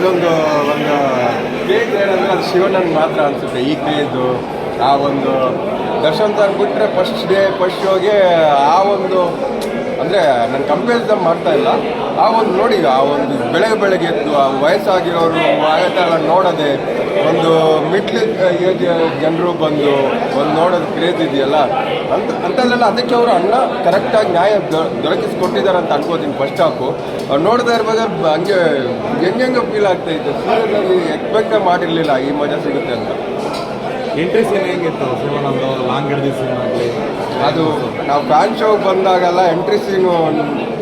ಅದೊಂದು ಒಂದು ಕ್ರೇಜ್ ಏನಂದ್ರೆ ಅದು ಶಿವಣ್ಣನ ಮಾತ್ರ ಅನಿಸುತ್ತೆ. ಈ ಕ್ರೇಜು ಆ ಒಂದು ದರ್ಶನ್ ಸರ್ ಬಿಟ್ಟರೆ ಫಸ್ಟ್ ಡೇ ಫಸ್ಟ್ ಶೋಗೆ ಆ ಒಂದು ಅಂದರೆ ನಾನು ಕಂಪೇರಿಸಮ್ ಮಾಡ್ತಾ ಇಲ್ಲ. ಆ ಒಂದು ನೋಡಿ, ಆ ಒಂದು ಬೆಳಗ್ಗೆ ಬೆಳಗ್ಗೆ ಎದ್ದು, ಆ ವಯಸ್ಸಾಗಿರೋರು ಎಲ್ಲ ನೋಡೋದೆ ಒಂದು ಮಿಡ್ಲ್ ಏಜ್ ಜನರು ಬಂದು ಒಂದು ನೋಡೋದು ಕ್ರೇಜ್ ಇದೆಯಲ್ಲ? ಅಂತ ಅಂಥದ್ರೆಲ್ಲ ಅದಕ್ಕೆ ಅವರು ಅಣ್ಣ ಕರೆಕ್ಟಾಗಿ ನ್ಯಾಯ ದೊರಕಿಸ್ಕೊಟ್ಟಿದ್ದಾರೆ ಅಂತ ಅನ್ಕೋತೀನಿ ಫಸ್ಟ್ ಹಾಕು ಅವ್ರು ನೋಡ್ತಾ ಇರ್ಬೇಕಾದ್ರೆ ಹಂಗೆ ಹೆಂಗೆ ಫೀಲ್ ಆಗ್ತಾ ಇತ್ತು. ಎಕ್ಸ್ಪೆಕ್ಟೇ ಮಾಡಿರಲಿಲ್ಲ, ಈ ಮಜಾ ಸಿಗುತ್ತೆ ಅಂತ. ಎಂಟ್ರಿ ಸೀನ್ ಹೆಂಗಿತ್ತು? ಶಿವನಂದು ಲಾಂಗ್ ಹಿಡಿದಿ ಸೀನ್ ಆಗಲಿ ಅದು ನಾವು ಫ್ಯಾನ್ ಶೋ ಬಂದಾಗೆಲ್ಲ ಎಂಟ್ರಿ ಸೀನು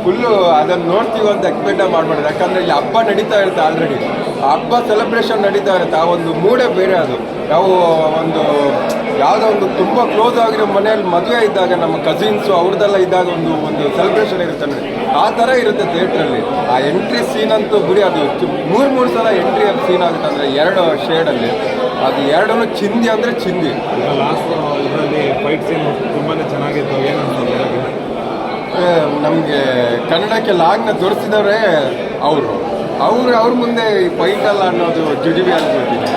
ಫುಲ್ಲು ಅದನ್ನು ನೋಡ್ತೀವಿ ಅಂತ ಎಕ್ಸ್ಪೆಕ್ಟೇ ಮಾಡ್ಬಾರ್ದು ಯಾಕಂದರೆ ಇಲ್ಲಿ ಹಬ್ಬ ನಡೀತಾ ಇರುತ್ತೆ ಆಲ್ರೆಡಿ ಆ ಹಬ್ಬ ಸೆಲೆಬ್ರೇಷನ್ ನಡೀತಾ ಇರುತ್ತೆ. ಆ ಒಂದು ಮೂಡೇ ಬೇರೆ ಅದು. ನಾವು ಒಂದು ಯಾವುದೋ ಒಂದು ತುಂಬ ಕ್ಲೋಸ್ ಆಗಿರೋ ಮನೆಯಲ್ಲಿ ಮದುವೆ ಇದ್ದಾಗ ನಮ್ಮ ಕಸಿನ್ಸು ಅವ್ರದ್ದೆಲ್ಲ ಇದ್ದಾಗ ಒಂದು ಒಂದು ಸೆಲೆಬ್ರೇಷನ್ ಇರುತ್ತೆ ಅಂದರೆ ಆ ಥರ ಇರುತ್ತೆ ಥಿಯೇಟ್ರಲ್ಲಿ ಆ ಎಂಟ್ರಿ ಸೀನ್ ಅಂತೂ ಗುರಿ ಅದು. ಮೂರು ಮೂರು ಸಲ ಎಂಟ್ರಿ ಸೀನ್ ಆಗುತ್ತೆ ಅಂದರೆ ಎರಡು ಶೇಡಲ್ಲಿ ಅದು ಎರಡನ್ನು ಚಿಂದಿ ಅಂದರೆ ಚಿಂದಿ. ಲಾಸ್ಟ್ ಇದರಲ್ಲಿ ಫೈಟ್ ಸೀನ್ ತುಂಬಾ ಚೆನ್ನಾಗಿತ್ತು. ಏನು ನಮಗೆ ಕನ್ನಡಕ್ಕೆ ಲಾಗ್ನ ತೋರಿಸಿದವರೇ ಅವರು. ಅವ್ರು ಅವ್ರ ಮುಂದೆ ಈ ಫೈಟಲ್ಲ ಅನ್ನೋದು ಜುಜುಬಿ ಅನ್ಕೊಳ್ತೀನಿ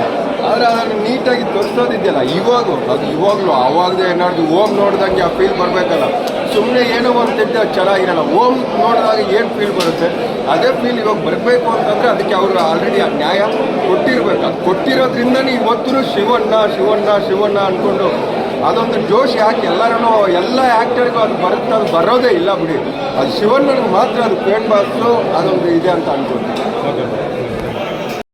ಆದರೆ ಅದನ್ನು ನೀಟಾಗಿ ತೋರಿಸೋದಿದೆಯಲ್ಲ ಇವಾಗೂ ಅದು ಇವಾಗಲೂ ಆವಾಗಲೇ ಏನಾದ್ರು ಹೋಗಿ ನೋಡಿದಂಗೆ ಆ ಫೀಲ್ ಬರಬೇಕಲ್ಲ. ಸುಮ್ಮನೆ ಏನೋ ಒಂದು ತೆಗ್ದು ಚೆನ್ನಾಗಿರಲ್ಲ ಓಮ್ ನೋಡಿದಾಗ ಏನು ಫೀಲ್ ಬರುತ್ತೆ? ಅದೇ ಫೀಲ್ ಇವಾಗ ಬರಬೇಕು ಅಂತಂದರೆ ಅದಕ್ಕೆ ಅವರು ಆಲ್ರೆಡಿ ಆ ನ್ಯಾಯ ಕೊಟ್ಟಿರ್ಬೇಕು. ಅದು ಕೊಟ್ಟಿರೋದ್ರಿಂದನೇ ಇವತ್ತು ಶಿವಣ್ಣ ಶಿವಣ್ಣ ಶಿವಣ್ಣ ಅಂದ್ಕೊಂಡು ಅದೊಂದು ಜೋಶ್ ಯಾಕೆ ಎಲ್ಲರೂ ಎಲ್ಲ ಆ್ಯಕ್ಟರ್ಗೂ ಅದು ಬರುತ್ತೆ ಅದು ಬರೋದೇ ಇಲ್ಲ ಬಿಡಿ. ಅದು ಶಿವಣ್ಣನಿಗೆ ಮಾತ್ರ ಅದು ಪೇಂಟ್ ಬಾಕ್ಸು ಅದೊಂದು ಇದೆ ಅಂತ ಅನ್ಕೊಂಡು